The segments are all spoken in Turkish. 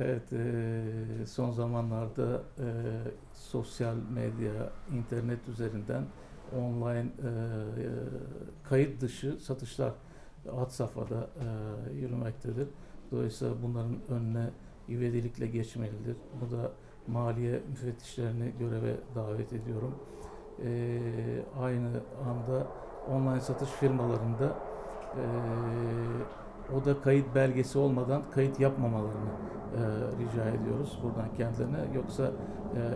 Evet, e, son zamanlarda e, sosyal medya, internet üzerinden online e, e, kayıt dışı satışlar had safhada e, yürümektedir. Dolayısıyla bunların önüne ivedilikle geçmelidir. Bu da maliye müfettişlerini göreve davet ediyorum. E, aynı anda online satış firmalarında e, oda kayıt belgesi olmadan kayıt yapmamalarını e, rica ediyoruz buradan kendilerine. Yoksa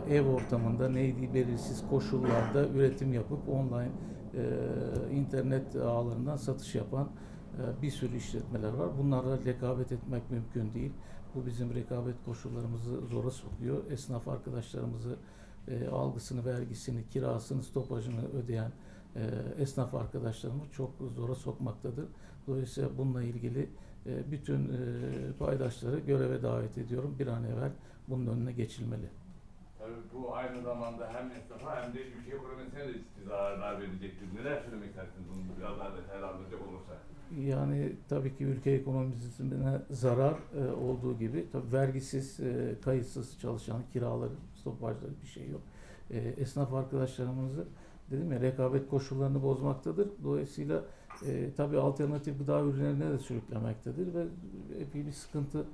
e, ev ortamında neydi belirsiz koşullarda üretim yapıp online e, internet ağlarından satış yapan e, bir sürü işletmeler var. Bunlarla rekabet etmek mümkün değil. Bu bizim rekabet koşullarımızı zora sokuyor. Esnaf arkadaşlarımızı e, algısını, vergisini, kirasını, stopajını ödeyen e, esnaf arkadaşlarımız çok zora sokmaktadır. Dolayısıyla bununla ilgili e, bütün e, paydaşları göreve davet ediyorum. Bir an evvel bunun önüne geçilmeli. Tabii bu aynı zamanda hem esnafa hem de ülke ekonomisine de ciddi zararlar verecektir. Neler söylemek istersiniz bunu biraz daha detaylandıracak olursak? Yani tabii ki ülke ekonomisine zarar e, olduğu gibi tabii vergisiz, e, kayıtsız çalışan kiraları, stopajları bir şey yok. E, esnaf arkadaşlarımızı dedim ya rekabet koşullarını bozmaktadır. Dolayısıyla e, tabii alternatif gıda ürünlerine de sürüklemektedir ve epey bir sıkıntı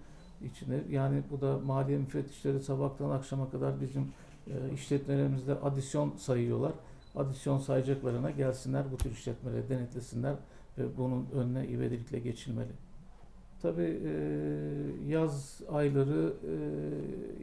içinde. Yani bu da maliye müfettişleri sabahtan akşama kadar bizim e, işletmelerimizde adisyon sayıyorlar. Adisyon sayacaklarına gelsinler bu tür işletmeleri denetlesinler ve bunun önüne ivedilikle geçilmeli. Tabii e, yaz ayları e,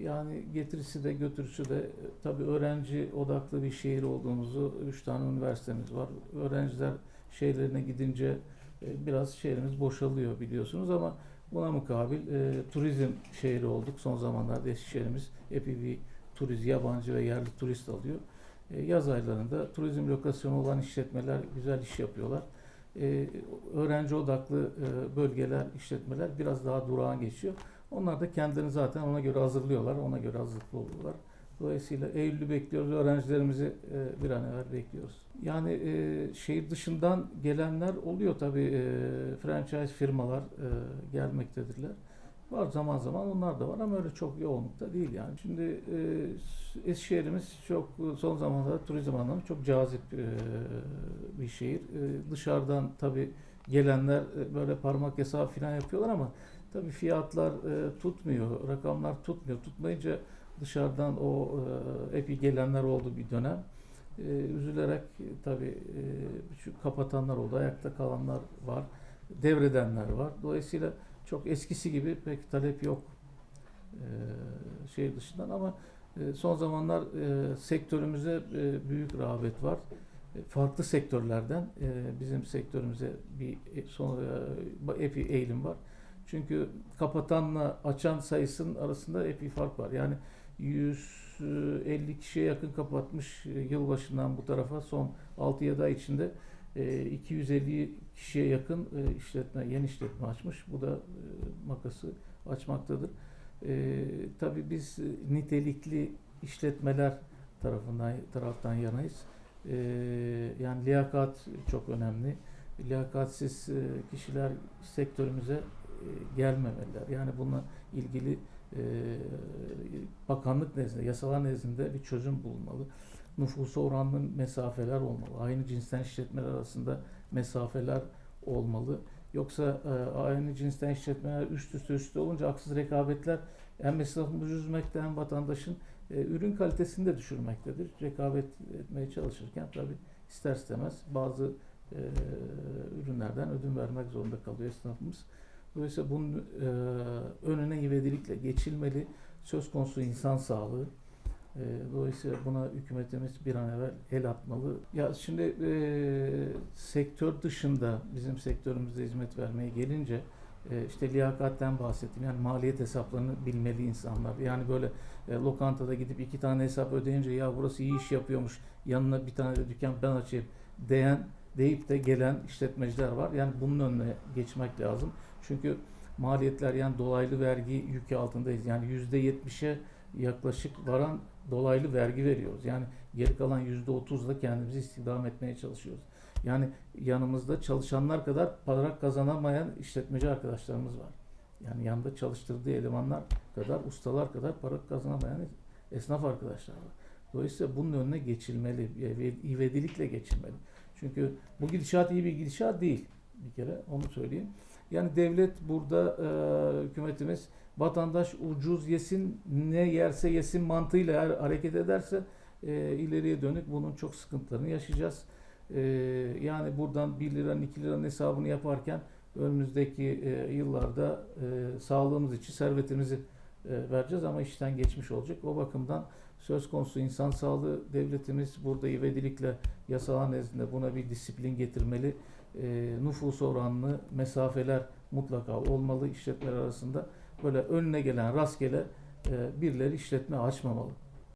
yani getirisi de götürüsü de tabii öğrenci odaklı bir şehir olduğumuzu, üç tane üniversitemiz var. Öğrenciler şehirlerine gidince e, biraz şehrimiz boşalıyor biliyorsunuz ama buna mukabil e, turizm şehri olduk. Son zamanlarda Eskişehir'imiz epey bir turist, yabancı ve yerli turist alıyor. E, yaz aylarında turizm lokasyonu olan işletmeler güzel iş yapıyorlar. E, öğrenci odaklı e, bölgeler, işletmeler biraz daha durağan geçiyor. Onlar da kendilerini zaten ona göre hazırlıyorlar, ona göre hazırlıklı oluyorlar. Dolayısıyla Eylül'ü bekliyoruz, öğrencilerimizi e, bir an evvel bekliyoruz. Yani e, şehir dışından gelenler oluyor tabii, e, franchise firmalar e, gelmektedirler. Var zaman zaman onlar da var ama öyle çok yoğunlukta değil yani. Şimdi e, Eskişehir'imiz çok son zamanlarda turizm anlamında çok cazip e, bir şehir. E, dışarıdan tabii gelenler e, böyle parmak hesabı falan yapıyorlar ama tabii fiyatlar e, tutmuyor, rakamlar tutmuyor. Tutmayınca dışarıdan o e, epey gelenler oldu bir dönem. E, üzülerek tabii e, şu kapatanlar oldu, ayakta kalanlar var, devredenler var. Dolayısıyla çok eskisi gibi pek talep yok e, şehir dışından ama e, son zamanlar e, sektörümüze e, büyük rağbet var. E, farklı sektörlerden e, bizim sektörümüze bir e, son e, epey eğilim var. Çünkü kapatanla açan sayısının arasında epey fark var. Yani 150 kişiye yakın kapatmış yılbaşından bu tarafa son 6-7 ay içinde 250 kişiye yakın e, işletme, yeni işletme açmış. Bu da e, makası açmaktadır. E, tabii biz e, nitelikli işletmeler tarafından taraftan yanayız. E, yani liyakat çok önemli. Liyakatsiz kişiler sektörümüze gelmemeliler. Yani bununla ilgili e, bakanlık nezdinde, yasalar nezdinde bir çözüm bulunmalı. Nüfusa oranlı mesafeler olmalı. Aynı cinsten işletmeler arasında mesafeler olmalı. Yoksa e, aynı cinsten işletmeler üst üste üst üste olunca haksız rekabetler hem esnafımızı üzmekte hem vatandaşın e, ürün kalitesini de düşürmektedir. Rekabet etmeye çalışırken tabi ister istemez bazı e, ürünlerden ödün vermek zorunda kalıyor esnafımız. Dolayısıyla bunun e, önüne ivedilikle geçilmeli. Söz konusu insan sağlığı. E, dolayısıyla buna hükümetimiz bir an evvel el atmalı. Ya şimdi e, sektör dışında bizim sektörümüzde hizmet vermeye gelince e, işte liyakatten bahsettim. Yani maliyet hesaplarını bilmeli insanlar. Yani böyle e, lokantada gidip iki tane hesap ödeyince ya burası iyi iş yapıyormuş yanına bir tane de dükkan ben açayım diyen deyip de gelen işletmeciler var. Yani bunun önüne geçmek lazım. Çünkü maliyetler yani dolaylı vergi yükü altındayız. Yani yüzde yetmişe yaklaşık varan dolaylı vergi veriyoruz. Yani geri kalan yüzde otuzla kendimizi istihdam etmeye çalışıyoruz. Yani yanımızda çalışanlar kadar para kazanamayan işletmeci arkadaşlarımız var. Yani yanında çalıştırdığı elemanlar kadar, ustalar kadar para kazanamayan esnaf arkadaşlar var. Dolayısıyla bunun önüne geçilmeli, ive- ivedilikle geçilmeli. Çünkü bu gidişat iyi bir gidişat değil. Bir kere onu söyleyeyim. Yani devlet burada e, hükümetimiz vatandaş ucuz yesin ne yerse yesin mantığıyla hareket ederse e, ileriye dönük bunun çok sıkıntılarını yaşayacağız. E, yani buradan 1 liranın 2 liranın hesabını yaparken önümüzdeki e, yıllarda e, sağlığımız için servetimizi e, vereceğiz ama işten geçmiş olacak. O bakımdan söz konusu insan sağlığı devletimiz burada ivedilikle yasalar nezdinde buna bir disiplin getirmeli. E, nüfus oranlı mesafeler mutlaka olmalı işletmeler arasında. Böyle önüne gelen rastgele e, birileri işletme açmamalı.